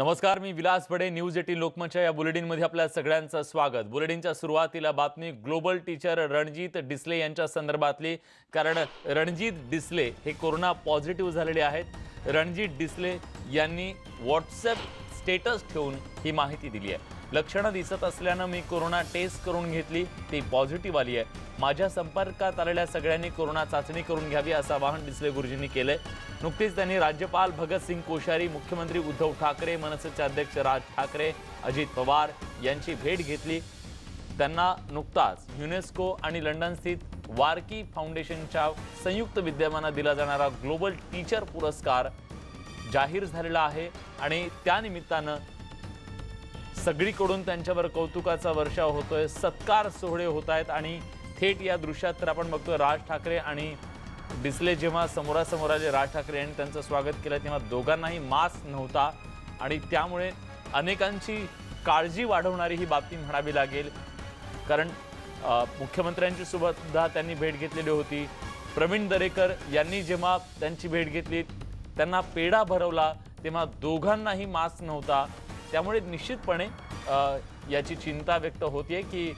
नमस्कार मी Vilas Bade news eighteen लोकमतच्या या बुलेटिनमध्ये आपल्या सगळ्यांचं स्वागत. बुलेटिनच्या सुरुवातीला बातमी ग्लोबल टीचर रणजित डिसले यांच्या संदर्भातली. कारण रणजित डिसले हे कोरोना पॉझिटिव्ह झालेले आहेत. रणजित डिसले यांनी व्हॉट्सअप स्टेटस ठेवून ही माहिती दिली आहे. लक्षणं दिसत असल्यानं मी कोरोना टेस्ट करून घेतली. ती पॉझिटिव्ह आली आहे. माझ्या संपर्कात आलेल्या सगळ्यांनी कोरोना चाचणी करून घ्यावी असं आवाहन डिसले गुरुजींनी केलंय. नुकतीच त्यांनी राज्यपाल भगतसिंग कोश्यारी मुख्यमंत्री उद्धव ठाकरे मनसेचे अध्यक्ष राज ठाकरे अजित पवार यांची भेट घेतली. त्यांना नुकताच युनेस्को आणि लंडनस्थित वारकी फाउंडेशनच्या संयुक्त विद्यमानं दिला जाणारा ग्लोबल टीचर पुरस्कार जाहीर झालेला आहे आणि त्यानिमित्तानं सगळीकडून त्यांच्यावर कौतुकाचा वर्षाव होतोय सत्कार सोहळे होत आहेत आणि थेट या दृश्यात तर आपण बघतोय राज ठाकरे आणि डिसले जेव्हा समोरासमोर आले राज ठाकरे यांनी त्यांचं स्वागत केलं तेव्हा दोघांनाही मास्क नव्हता आणि त्यामुळे अनेकांची काळजी वाढवणारी ही बातमी म्हणावी लागेल. कारण मुख्यमंत्र्यांची सुद्धा त्यांनी भेट घेतलेली होती. प्रवीण दरेकर यांनी जेव्हा त्यांची भेट घेतली त्यांना पेढा भरवला तेव्हा दोघांनाही मास्क नव्हता. त्यामुळे निश्चितपणे याची चिंता व्यक्त होते की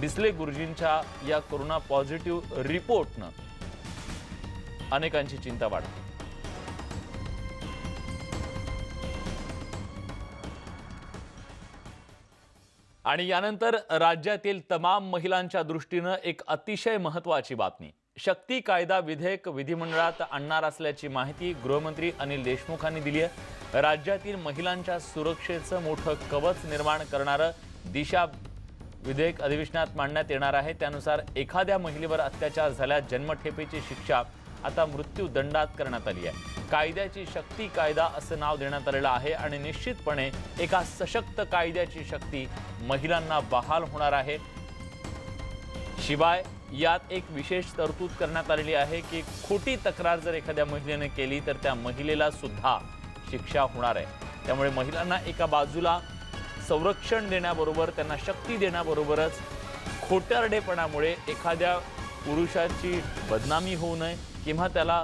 बिस्ले गुरुजींच्या या कोरोना पॉझिटिव्ह रिपोर्टनं अनेकांची चिंता वाढते आणि यानंतर राज्यातील तमाम महिलांच्या दृष्टीनं एक अतिशय महत्त्वाची बातमी. शक्ती कायदा विधेयक विधिमंडळात आणणार असल्याची माहिती गृहमंत्री अनिल देशमुखांनी दिली आहे. राज्यातील महिलांच्या सुरक्षेचं मोठं कवच निर्माण करणारं दिशा विधेयक अधिवेशनात मांडण्यात येणार आहे. त्यानुसार एखाद्या महिलेवर अत्याचार झाल्यास जन्मठेपेची शिक्षा आता मृत्यूदंडात करण्यात आली आहे. कायद्याची शक्ती कायदा असं नाव देण्यात आलेलं आहे आणि निश्चितपणे एका सशक्त कायद्याची शक्ती महिलांना बहाल होणार आहे. शिवाय यात एक विशेष तरतूद करण्यात आलेली आहे की खोटी तक्रार जर एखाद्या महिलेने केली तर त्या महिलेला सुद्धा शिक्षा होणार आहे. त्यामुळे महिलांना एका बाजूला संरक्षण देण्याबरोबर त्यांना शक्ती देण्याबरोबरच खोटारडेपणामुळे एखाद्या पुरुषाची बदनामी होऊ नये किंवा त्याला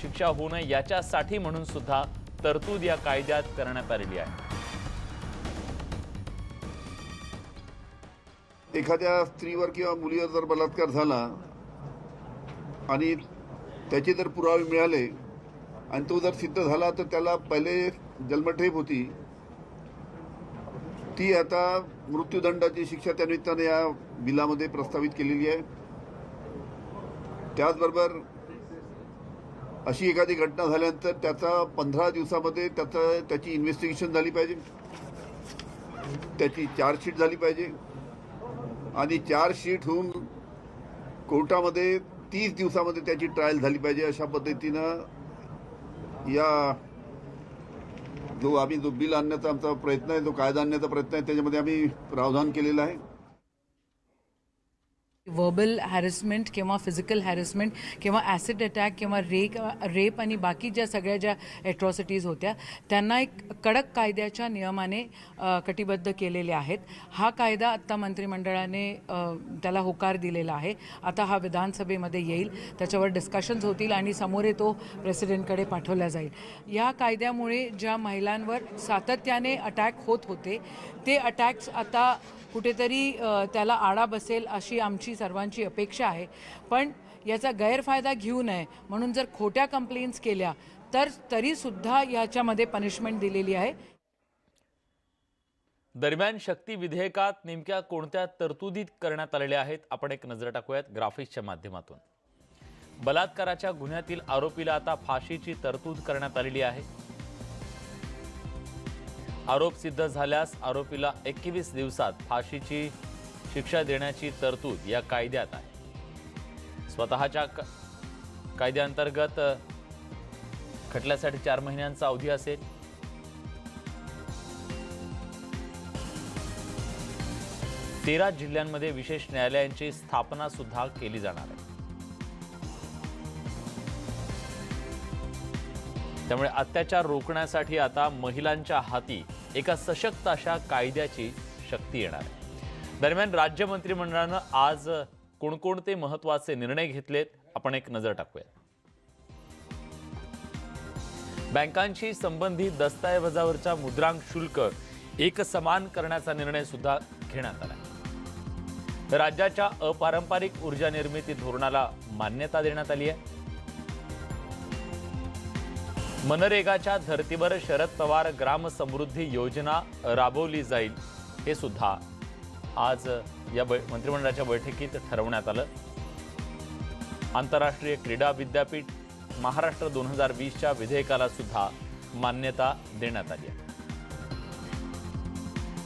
शिक्षा होऊ नये याच्यासाठी म्हणून सुद्धा तरतूद या कायद्यात करण्यात आलेली आहे. एखाद्या स्त्रीवर किंवा मुलीवर जर बलात्कार झाला आणि त्याचे जर पुरावे मिळाले आणि तो जर सिद्ध झाला तर त्याला पहिले जन्मठेप होती. ती आता मृत्यूदंडाची शिक्षा त्या निमित्ताने या बिलामध्ये प्रस्तावित केलेली आहे. त्याचबरोबर अशी एखादी घटना झाल्यानंतर त्याचा पंधरा दिवसामध्ये त्याचं त्याची इन्व्हेस्टिगेशन झाली पाहिजे. त्याची चार्जशीट झाली पाहिजे. आणि चार्जशीट होऊन कोर्टामध्ये तीस दिवसामध्ये त्याची ट्रायल झाली पाहिजे अशा पद्धतीनं या जो आम्ही जो बिल आणण्याचा आमचा प्रयत्न आहे जो कायदा आणण्याचा प्रयत्न आहे त्याच्यामध्ये आम्ही प्रावधान केलेलं आहे. वर्बल हॅरेसमेंट किंवा फिजिकल हॅरेसमेंट किंवा ॲसिड अटॅक किंवा रेक रेप आणि बाकी ज्या सगळ्या ज्या ॲट्रॉसिटीज होत्या त्यांना एक कडक कायद्याच्या नियमाने कटिबद्ध केलेले आहेत. हा कायदा आत्ता मंत्रिमंडळाने त्याला होकार दिलेला आहे. आता हा विधानसभेमध्ये येईल. त्याच्यावर डिस्कशन्स होतील आणि समोर तो प्रेसिडेंटकडे पाठवला जाईल. या कायद्यामुळे ज्या महिलांवर सातत्याने अटॅक होत होते ते अटॅक्स आता कुठेतरी त्याला आळा बसेल अशी आमची सर्वांची अपेक्षा आहे. पण याचा गैरफायदा घेऊ नये. म्हणून जर खोट्या कंप्लेंट्स केल्या तर तरीसुद्धा याच्यामध्ये पनिशमेंट दिलेली आहे. दरम्यान शक्ती विधेयकात नेमक्या कोणत्या तरतुदी करण्यात आलेल्या आहेत आपण एक नजर टाकूयात ग्राफिक्सच्या माध्यमातून. बलात्काराच्या गुन्ह्यातील आरोपीला आता फाशीची तरतूद करण्यात आलेली आहे. आरोप सिद्ध झाल्यास आरोपीला एकवीस दिवसात फाशीची शिक्षा देण्याची तरतूद या कायद्यात आहे. स्वतःच्या कायद्याअंतर्गत खटल्यासाठी चार महिन्यांचा अवधी असेल. तेरा जिल्ह्यांमध्ये विशेष न्यायालयांची स्थापना सुद्धा केली जाणार आहे. त्यामुळे अत्याचार रोखण्यासाठी आता महिलांच्या हाती एका सशक्त अशा कायद्याची शक्ती येणार आहे. दरम्यान राज्य मंत्रिमंडळानं आज कोणकोणते महत्त्वाचे निर्णय घेतलेत आपण एक नजर टाकूया बँकांशी संबंधित दस्तऐवजावरच्या मुद्रांक शुल्क एक समान करण्याचा निर्णय सुद्धा घेण्यात आला राज्याच्या अपारंपरिक ऊर्जा निर्मिती धोरणाला मान्यता देण्यात आली आहे. मनरेगाच्या धर्तीवर शरद पवार ग्राम समृद्धी योजना राबवली जाईल हे सुद्धा आज या बै मंत्रिमंडळाच्या बैठकीत ठरवण्यात आलं. आंतरराष्ट्रीय क्रीडा विद्यापीठ महाराष्ट्र दोन हजार वीसच्या विधेयकाला सुद्धा मान्यता देण्यात आली आहे.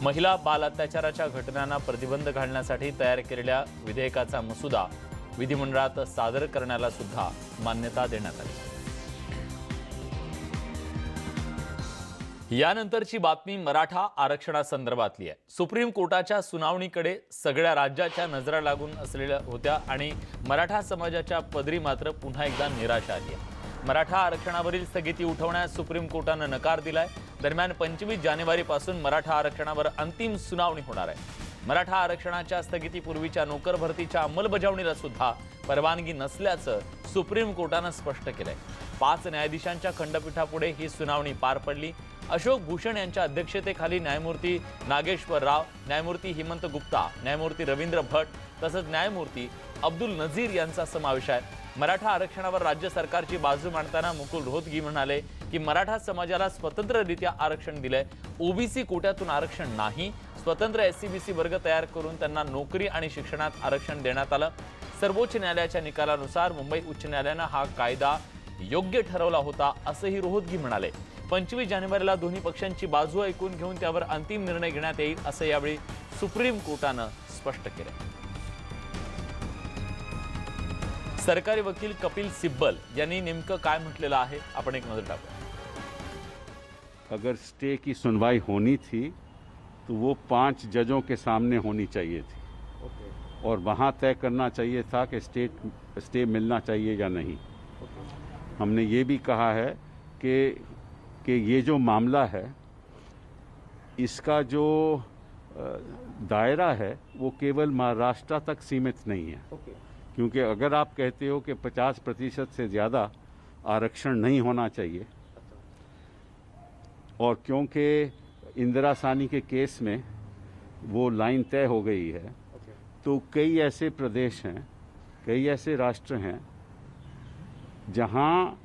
महिला बाल अत्याचाराच्या घटनांना प्रतिबंध घालण्यासाठी तयार केलेल्या विधेयकाचा मसुदा विधिमंडळात सादर करण्याला सुद्धा मान्यता देण्यात आली. यानंतरची बातमी मराठा आरक्षणासंदर्भातली आहे. सुप्रीम कोर्टाच्या सुनावणीकडे सगळ्या राज्याच्या नजरा लागून असलेल्या होत्या आणि मराठा समाजाच्या पदरी मात्र पुन्हा एकदा निराशा आली आहे. मराठा आरक्षणावरील स्थगिती उठवण्यास सुप्रीम कोर्टानं नकार दिलाय. दरम्यान पंचवीस जानेवारीपासून मराठा आरक्षणावर अंतिम सुनावणी होणार आहे. मराठा आरक्षणाच्या स्थगितीपूर्वीच्या नोकर भरतीच्या अंमलबजावणीला सुद्धा परवानगी नसल्याचं सुप्रीम कोर्टानं स्पष्ट केलंय. पाच न्यायाधीशांच्या खंडपीठापुढे ही सुनावणी पार पडली. अशोक भूषण यांच्या अध्यक्षतेखाली न्यायमूर्ती नागेश्वर राव न्यायमूर्ती हिमंत गुप्ता न्यायमूर्ती रवींद्र भट तसंच न्यायमूर्ती अब्दुल नझीर यांचा समावेश आहे. मराठा आरक्षणावर राज्य सरकारची बाजू मांडताना मुकुल रोहतगी म्हणाले की मराठा समाजाला स्वतंत्ररित्या आरक्षण दिलंय. ओबीसी कोट्यातून आरक्षण नाही. स्वतंत्र एस सी बी सी वर्ग तयार करून त्यांना नोकरी आणि शिक्षणात आरक्षण देण्यात आलं. सर्वोच्च न्यायालयाच्या निकालानुसार मुंबई उच्च न्यायालयानं हा कायदा योग्य ठरवला होता असंही रोहतगी म्हणाले. पंचवीस जानेवारीला दोन्ही पक्षांची बाजू ऐकून घेऊन त्यावर अंतिम निर्णय घेण्यात येईल असं यावेळी सुप्रीम कोर्टानं स्पष्ट केलं. सरकारी वकील कपिल सिब्बल यांनी नेमकं काय म्हटलेलं आहे? आपण एक नजर टाकूया. अगर स्टे की सुनवाई होनी थी तो वो पांच जजों के सामने होनी चाहिए थी। और वहाँ तय करना चाहिए था कि स्टेट स्टे मिलना चाहिए या नहीं। हमने ये भी कहा है कि कि ये जो मामला है इसका जो दायरा है वो केवल महाराष्ट्र तक सीमित नहीं है। क्योंकि अगर आप कहते हो कि 50 प्रतिशत से ज़्यादा आरक्षण नहीं होना चाहिए और क्योंकि इंदिरा सानी के केस में वो लाइन तय हो गई है तो कई ऐसे प्रदेश हैं कई ऐसे राष्ट्र हैं जहाँ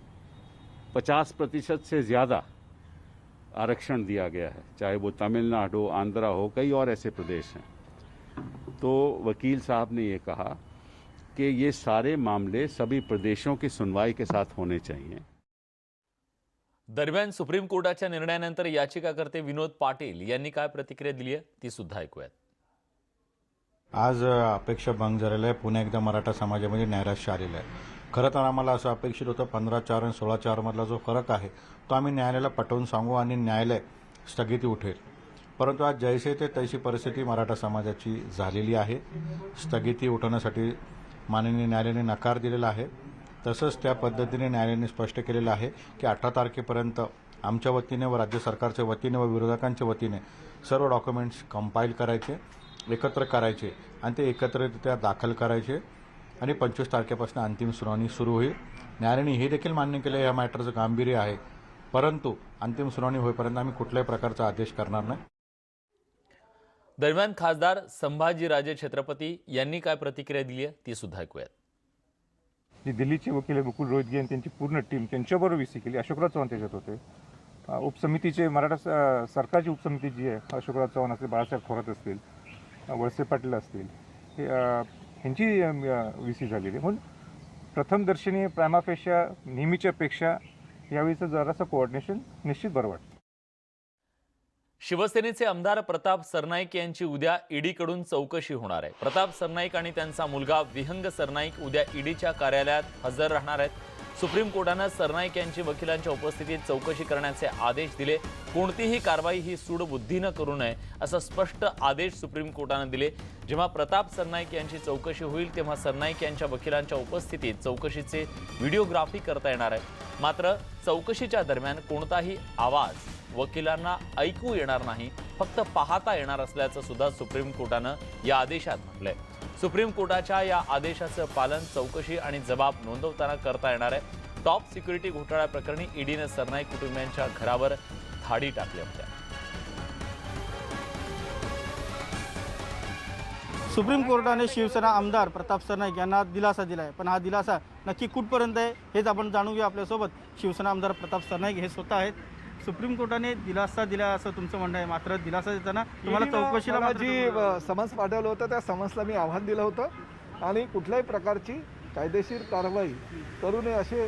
50 प्रतिशत से ज़्यादा आरक्षण दिया गया है। चाहे वो तमिलनाडु आंध्रा हो कई और ऐसे प्रदेश हैं। तो वकील साहब ने ये कहा कि ये सारे मामले सभी प्रदेशों की सुनवाई के साथ होने चाहिए। दरम्यान सुप्रीम कोर्टाच्या निर्णयानंतर याचिकाकर्ते विनोद पाटील यांनी काय प्रतिक्रिया दिली आहे? ती सुद्धा ऐकूयात. आज अपेक्षा भंग झालेला आहे. पुन्हा एकदा मराठा समाजामध्ये नैराश्य आलेलं आहे. खरं तर आम्हाला असं अपेक्षित होतं पंधरा चार आणि सोळा चारमधला जो फरक आहे तो आम्ही न्यायालयाला पटवून सांगू आणि न्यायालय स्थगिती उठेल. परंतु आज जैसे ते तैशी परिस्थिती मराठा समाजाची झालेली आहे. स्थगिती उठवण्यासाठी माननीय न्यायालयाने नकार दिलेला आहे. तसंच त्या पद्धतीने न्यायालयाने स्पष्ट केलेलं आहे की अठरा तारखेपर्यंत आमच्या वतीने व राज्य सरकारच्या वतीने व विरोधकांच्या वतीने सर्व डॉक्युमेंट्स कंपाईल करायचे एकत्र करायचे आणि ते एकत्रित्या दाखल करायचे. आणि पंचवीस तारखेपासून अंतिम सुनावणी सुरू होईल. न्यायालयाने हे देखील मान्य केलं या मॅटरचं गांभीर्य आहे. परंतु अंतिम सुनावणी होईपर्यंत आम्ही कुठल्याही प्रकारचा आदेश करणार नाही. दरम्यान खासदार संभाजीराजे छत्रपती यांनी काय प्रतिक्रिया दिली आहे ती सुद्धा ऐकूयात. जे दिल्लीचे वकील आहे मुकुल रोहितगी आणि त्यांची पूर्ण टीम त्यांच्याबरोबर विसी केली. अशोकराव चव्हाण त्याच्यात होते. उपसमितीचे मराठा सरकारची उपसमिती जी आहे अशोकराव चव्हाण असतील बाळासाहेब थोरात असतील वळसे पाटील असतील हे ह्यांची ह्यांची सी झालेली. म्हणून प्रथमदर्शनी प्रामाफेशा नेहमीच्या पेक्षा यावेळीचं जरासं कोऑर्डिनेशन निश्चित बरं वाटतं. शिवसेनेचे आमदार प्रताप सरनाईक यांची उद्या ईडीकडून चौकशी होणार आहे. प्रताप सरनाईक आणि त्यांचा मुलगा विहंग सरनाईक उद्या ईडीच्या कार्यालयात हजर राहणार आहेत. सुप्रीम कोर्टानं सरनाईक यांची वकिलांच्या उपस्थितीत चौकशी करण्याचे आदेश दिले. कोणतीही कारवाई ही सूडबुद्धीनं करू नये असं स्पष्ट आदेश सुप्रीम कोर्टानं दिले. जेव्हा प्रताप सरनाईक यांची चौकशी होईल तेव्हा सरनाईक यांच्या वकिलांच्या उपस्थितीत चौकशीचे व्हिडिओग्राफी करता येणार आहे. मात्र चौकशीच्या दरम्यान कोणताही आवाज वकिलांना ऐकू येणार नाही फक्त पाहता येणार असल्याचं सुद्धा सुप्रीम कोर्टानं या आदेशात म्हटलंय. सुप्रीम कोर्टाच्या या आदेशाचं पालन चौकशी आणि जबाब नोंदवताना करता येणार आहे. टॉप सिक्युरिटी घोटाळ्याप्रकरणी ईडीनं सरनाईक कुटुंबियांच्या घरावर धाडी टाकल्या होत्या सुप्रीम कोर्टाने शिवसेना आमदार प्रताप सरनाईक यांना दिलासा दिला आहे पण हा दिलासा नक्की कुठपर्यंत आहे हेच आपण जाणून घेऊ आपल्यासोबत. शिवसेना आमदार प्रताप सरनाईक हे स्वतः आहेत. सुप्रीम कोर्टाने दिलासा दिला असं तुमचं म्हणणं आहे? मात्र दिलासा देताना तुम्हाला चौकशीला जी समन्स पाठवलं होतं त्या समन्सला मी आव्हान दिलं होतं. आणि कुठल्याही प्रकारची कायदेशीर कारवाई करू नये असे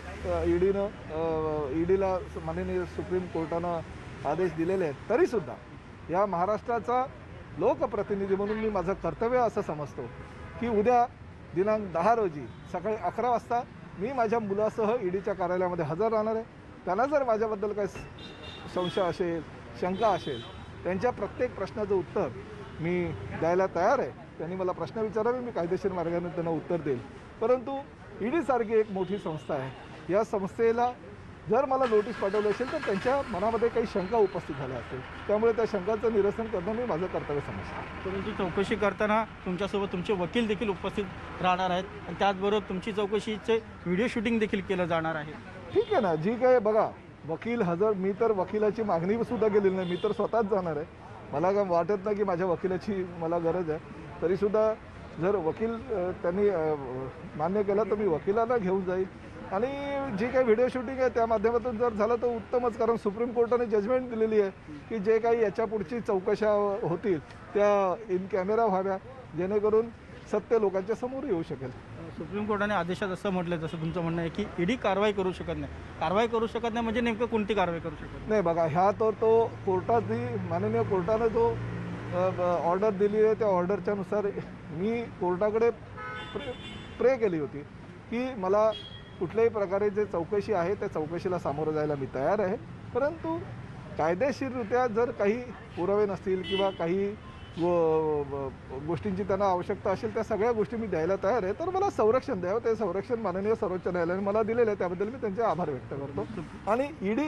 ईडीनं ईडीला माननीय सुप्रीम कोर्टानं आदेश दिलेले आहेत. तरीसुद्धा या महाराष्ट्राचा लोकप्रतिनिधी म्हणून मी माझं कर्तव्य असं समजतो की उद्या दिनांक दहा रोजी सकाळी अकरा वाजता मी माझ्या मुलासह ईडीच्या कार्यालयामध्ये हजर राहणार आहे. त्यांना जर माझ्याबद्दल काही संशय असेल शंका असेल त्यांच्या प्रत्येक प्रश्नाचं उत्तर मी द्यायला तयार आहे. त्यांनी मला प्रश्न विचारावे मी कायदेशीर मार्गाने त्यांना उत्तर देईल. परंतु ईडीसारखी एक मोठी संस्था आहे. या संस्थेला जर मला नोटीस पाठवली असेल तर त्यांच्या मनामध्ये काही शंका उपस्थित झाल्या असतील. त्यामुळे त्या शंकाचं निरसन करणं मी माझं कर्तव्य समजतो. परंतु चौकशी करताना तुमच्यासोबत तुमचे वकील देखील उपस्थित राहणार आहेत आणि त्याचबरोबर तुमची चौकशीचे व्हिडिओ शूटिंग देखील केलं जाणार आहे. ठीक आहे ना. जी काय बघा वकील हजर मी तर वकिलाची मागणी सुद्धा केलेली नाही. मी तर स्वतःच जाणार आहे. मला काय वाटत नाही की माझ्या वकिलाची मला गरज आहे. तरीसुद्धा जर वकील त्यांनी मान्य केलं तर मी वकिलाला घेऊन जाईल. आणि जी काही व्हिडिओ शूटिंग आहे त्या माध्यमातून जर झालं तर उत्तमच. कारण सुप्रीम कोर्टाने जजमेंट दिलेली आहे की जे काही याच्या पुढची चौकशा होतील त्या इन कॅमेरा व्हाव्या. जेणेकरून सत्य लोकांच्या समोर येऊ शकेल. सुप्रीम कोर्टाने आदेशात असं म्हटलं जसं तुमचं म्हणणं आहे की ईडी कारवाई करू शकत नाही. कारवाई करू शकत नाही म्हणजे नेमकं कोणती कारवाई करू शकत नाही? बघा ह्या तर तो कोर्टातही माननीय कोर्टानं जो ऑर्डर दिली आहे त्या ऑर्डरच्या नुसार मी कोर्टाकडे प्रे प्रे केली होती की मला कुठल्याही प्रकारे जे चौकशी आहे त्या चौकशीला सामोरं जायला मी तयार आहे. परंतु कायदेशीररित्या जर काही पुरावे नसतील किंवा काही व गोष्टींची त्यांना आवश्यकता असेल त्या सगळ्या गोष्टी मी द्यायला तयार आहे. तर मला संरक्षण द्यावं ते संरक्षण माननीय सर्वोच्च न्यायालयाने मला दिलेलं आहे. त्याबद्दल मी त्यांचे आभार व्यक्त करतो. आणि ईडी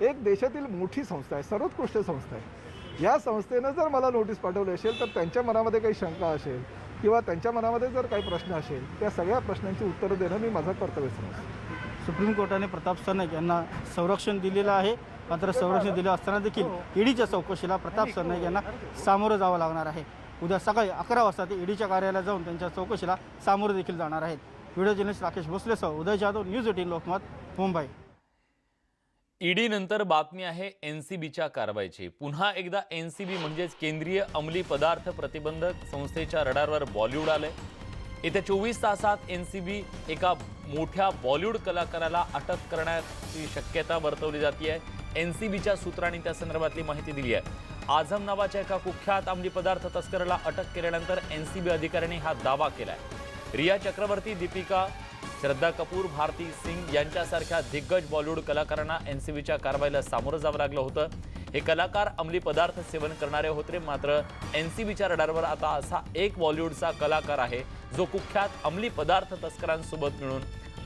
एक देशातील मोठी संस्था आहे सर्वोत्कृष्ट संस्था आहे. या संस्थेनं जर मला नोटीस पाठवली असेल तर त्यांच्या मनामध्ये काही शंका असेल किंवा त्यांच्या मनामध्ये जर काही प्रश्न असेल त्या सगळ्या प्रश्नांची उत्तरं देणं मी माझं कर्तव्य समजतो. सुप्रीम कोर्टाने प्रताप सरनाईक यांना संरक्षण दिलेलं आहे. मात्र संरक्षण दिलं असताना देखील ईडीच्या चौकशीला प्रताप सरनाईक यांना सामोरं जावं लागणार आहे. उद्या सकाळी अकरा वाजता ते ईडीच्या कार्यालयात जाऊन त्यांच्या चौकशीला सामोरं देखील जाणार आहेत. Video journalist Rakesh भोसलेसह Uday Jadhav news eighteen Lokmat Mumbai. ED नंतर बातमी आहे एनसीबीच्या कारवाईची. पुन्हा एकदा एनसीबी म्हणजेच केंद्रीय अंमली पदार्थ प्रतिबंधक संस्थेच्या रडारवर बॉलिवूड आलंय. येत्या चोवीस तासात एनसीबी एका मोठ्या बॉलिवूड कलाकाराला अटक करण्याची शक्यता वर्तवली जाते आहे एन सी बीच्या सूत्रांनी त्या संदर्भातली माहिती दिली आहे. आझम नावाच्या एका कुख्यात अंमली पदार्थ तस्कराला अटक केल्यानंतर एन सी बी अधिकाऱ्यांनी हा दावा केला आहे रिया चक्रवर्ती दीपिका श्रद्धा कपूर भारती सिंग यांच्यासारख्या दिग्गज बॉलिवूड कलाकारांना एन सी बीच्या कारवाईला सामोरं जावं लागलं होतं. हे कलाकार अंमली पदार्थ सेवन करणारे होते मात्र एन सी बीच्या रडारवर आता असा एक बॉलिवूडचा कलाकार आहे जो कुख्यात अंमली पदार्थ तस्करांसोबत मिळून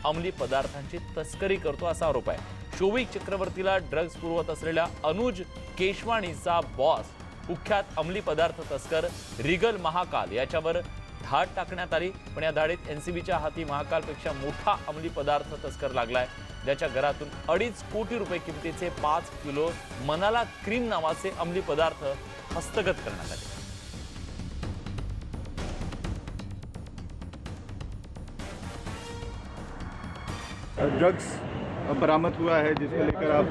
अंमली पदार्थांची तस्करी करतो असा आरोप आहे. शोविक चक्रवर्तीला ड्रग्ज पुरवत असलेल्या अनुज केशवाणीचा बॉस कुख्यात अंमली पदार्थ तस्कर रिगल महाकाल याच्यावर धाड टाकण्यात आली पण या धाडीत एनसीबीच्या हाती महाकालपेक्षा मोठा अंमली पदार्थ तस्कर लागलाय. ज्याच्या घरातून अडीच कोटी रुपये किमतीचे पाच किलो मनाला क्रीम नावाचे अंमली पदार्थ हस्तगत करण्यात आले. ड्रग्स बरामद हुआ है जिसको लेकर आप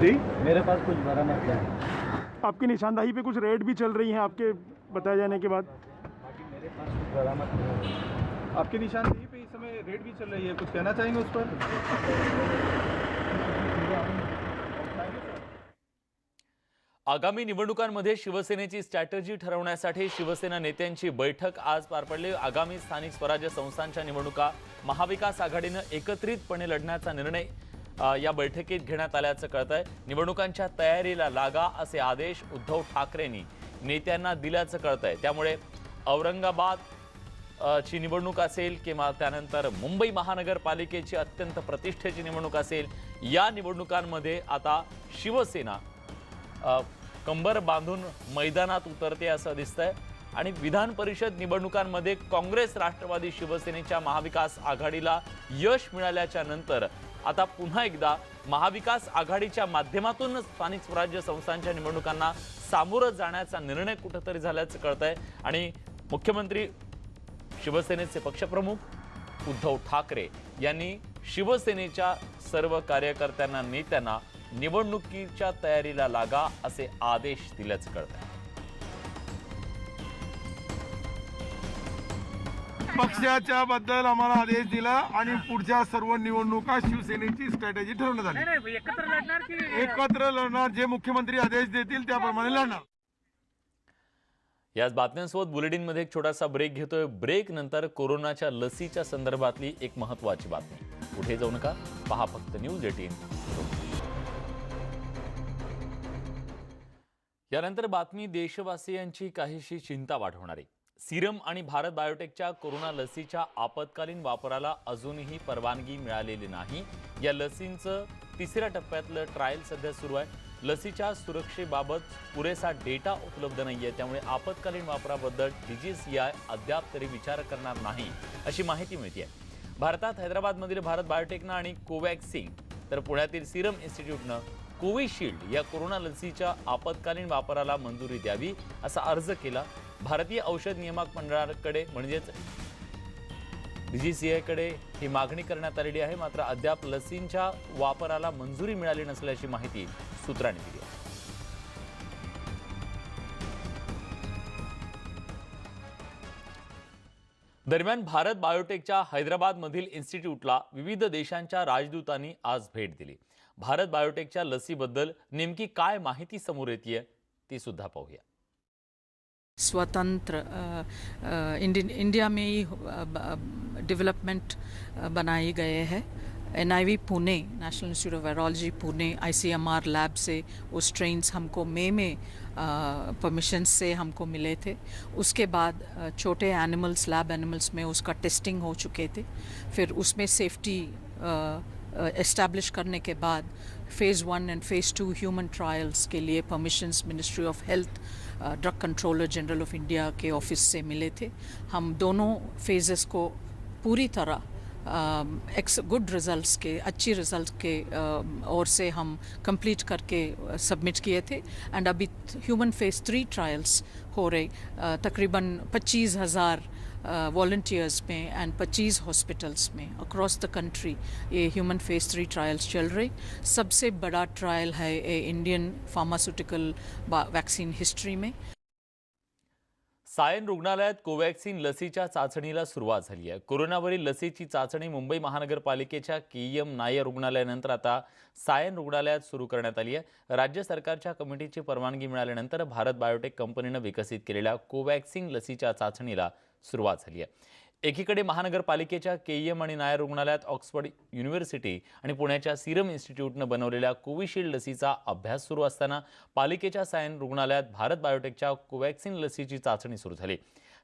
जी? मेरे पास कुछ बरामद नहीं आपकी निशानदाही पे कुछ रेड भी चल रही हैं आपके बताए जाने के बाद। आपकी निशानदेही पे इस समय रेड भी चल रही है कुछ कहना चाहेंगे उस पर? आगामी निवडणुकांमध्ये शिवसेनेची स्ट्रॅटर्जी ठरवण्यासाठी शिवसेना नेत्यांची बैठक आज पार पडली. आगामी स्थानिक स्वराज्य संस्थांच्या निवडणुका महाविकास आघाडीनं एकत्रितपणे लढण्याचा निर्णय या बैठकीत घेण्यात आल्याचं कळत आहे निवडणुकांच्या तयारीला लागा असे आदेश उद्धव ठाकरेंनी नेत्यांना दिल्याचं कळत आहे त्यामुळे औरंगाबाद ची निवडणूक असेल किंवा त्यानंतर मुंबई महानगरपालिकेची अत्यंत प्रतिष्ठेची निवडणूक असेल या निवडणुकांमध्ये आता शिवसेना कंबर बांधून मैदानात उतरते असं दिसतंय. आणि विधान परिषद निवडणुकांमध्ये काँग्रेस राष्ट्रवादी शिवसेनेच्या महाविकास आघाडीला यश मिळाल्याच्या नंतर आता पुन्हा एकदा महाविकास आघाडीच्या माध्यमातून स्थानिक स्वराज्य संस्थांच्या निवडणुकांना सामोरं जाण्याचा निर्णय कुठंतरी झाल्याचं कळतंय. आणि मुख्यमंत्री शिवसेनेचे पक्षप्रमुख उद्धव ठाकरे यांनी शिवसेनेच्या सर्व कार्यकर्त्यांना नेत्यांना निवडणुकीच्या तयारीला लागा असे आदेश दिल्याचं कळतंय. पक्षाच्या बद्दल आम्हाला आदेश दिला आणि पुढच्या सर्व निवडणुका शिवसेनेची स्ट्रॅटेजी ठरवण्यात आली. एकत्र लढणार जे मुख्यमंत्री आदेश देतील त्याप्रमाणे लढणार. याच बातम्यांसोबत बुलेटिनमध्ये एक छोटासा ब्रेक घेतोय. ब्रेक नंतर कोरोनाच्या लसीच्या संदर्भातली एक महत्वाची बातमी. कुठे जाऊ नका. पहा फक्त न्यूज एटीन. यानंतर बातमी देशवासियांची काहीशी चिंता वाढवणारी. सिरम आणि भारत बायोटेकच्या कोरोना लसीच्या आपत्कालीन वापराला अजूनही परवानगी मिळालेली नाही. या लसींचं तिसऱ्या टप्प्यातलं ट्रायल सध्या सुरू आहे. लसीच्या सुरक्षेबाबत पुरेसा डेटा उपलब्ध नाही आहे त्यामुळे आपत्कालीन वापराबद्दल डीजीसीआय अद्याप तरी विचार करणार नाही अशी माहिती मिळते भारतात हैदराबादमधील भारत बायोटेकनं आणि कोवॅक्सिन तर पुण्यातील सिरम इन्स्टिट्यूटनं कोविशिल्ड या कोरोना लसीच्या आपत्कालीन वापराला मंजुरी द्यावी असा अर्ज केला. भारतीय औषध नियामक मंडळाकडे म्हणजेच डीजीसीआयकडे ही मागणी करण्यात आलेली आहे. मात्र अद्याप लसींच्या वापराला मंजुरी मिळाली नसल्याची माहिती सूत्रांनी दिली आहे. दरम्यान भारत बायोटेकच्या हैदराबादमधील इन्स्टिट्यूटला विविध देशांच्या राजदूतांनी आज भेट दिली. भारत बायोटेकच्या लसीबद्दल नेमकी काय माहिती समोर येते ती सुद्धा पाहूया. स्वतंत्र इंडिया में ही डेवलपमेंट बनाए गए हैं। N I V Pune, national institute of virology Pune ICMR lab से वो स्ट्रेन्स हमको मई में परमिशन से हमको मिले थे। उसके बाद छोटे एनिमल्स लैब एनिमल्स में उसका टेस्टिंग हो चुके थे। फिर उसमें सेफ्टी एस्टेब्लिश करने के बाद phase one and phase two human trials के लिए permissions ministry of health drug controller general of India K office से मिले थे। हम दोनों फेजेस को पूरी तरह एक्स गुड रिजल्ट्स के अच्छी रिज़ल्ट के अ, ओर से हम कंप्लीट करके सबमिट किए थे। एंड अभी ह्यूमन फ़ेज़ थ्री ट्रायल्स हो रहे अ, तकरीबन पच्चीस हज़ार वॉल्टियर्स में एंड 25 हॉस्पिटल्स में अक्रॉस द कंट्री ये ह्यूमन फेज थ्री ट्रायल्स चल रहे सबसे बड़ा ट्रायल है ये इंडियन फार्मास्यूटिकल वैक्सीन हिस्ट्री में सायन रुग्णालयात कोवॅक्सिन लसीच्या चाचणीला सुरुवात झाली आहे कोरोनावरील लसीची चाचणी मुंबई महानगरपालिकेच्या के एम नायर रुग्णालयानंतर आता सायन रुग्णालयात सुरू करण्यात आली आहे राज्य सरकारच्या कमिटीची परवानगी मिळाल्यानंतर भारत बायोटेक कंपनीनं विकसित केलेल्या कोवॅक्सिन लसीच्या चाचणीला सुरुवात झाली आहे. एकीकडे महानगरपालिकेच्या केईएम आणि नायर रुग्णालयात ऑक्सफर्ड युनिव्हर्सिटी आणि पुण्याच्या सिरम इन्स्टिट्यूटनं बनवलेल्या कोविशिल्ड लसीचा अभ्यास सुरू असताना पालिकेच्या सायन रुग्णालयात भारत बायोटेकच्या कोवॅक्सिन लसीची चाचणी सुरू झाली.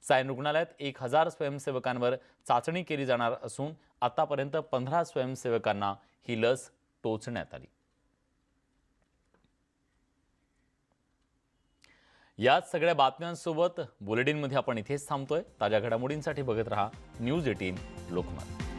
सायन रुग्णालयात एक हजार स्वयंसेवकांवर चाचणी केली जाणार असून आतापर्यंत पंधरा स्वयंसेवकांना ही लस टोचण्यात आली. याच सगळ्या बातम्यांसोबत बुलेटिनमध्ये आपण इथेच थांबतोय. ताज्या घडामोडींसाठी बघत रहा न्यूज एटीन लोकमत.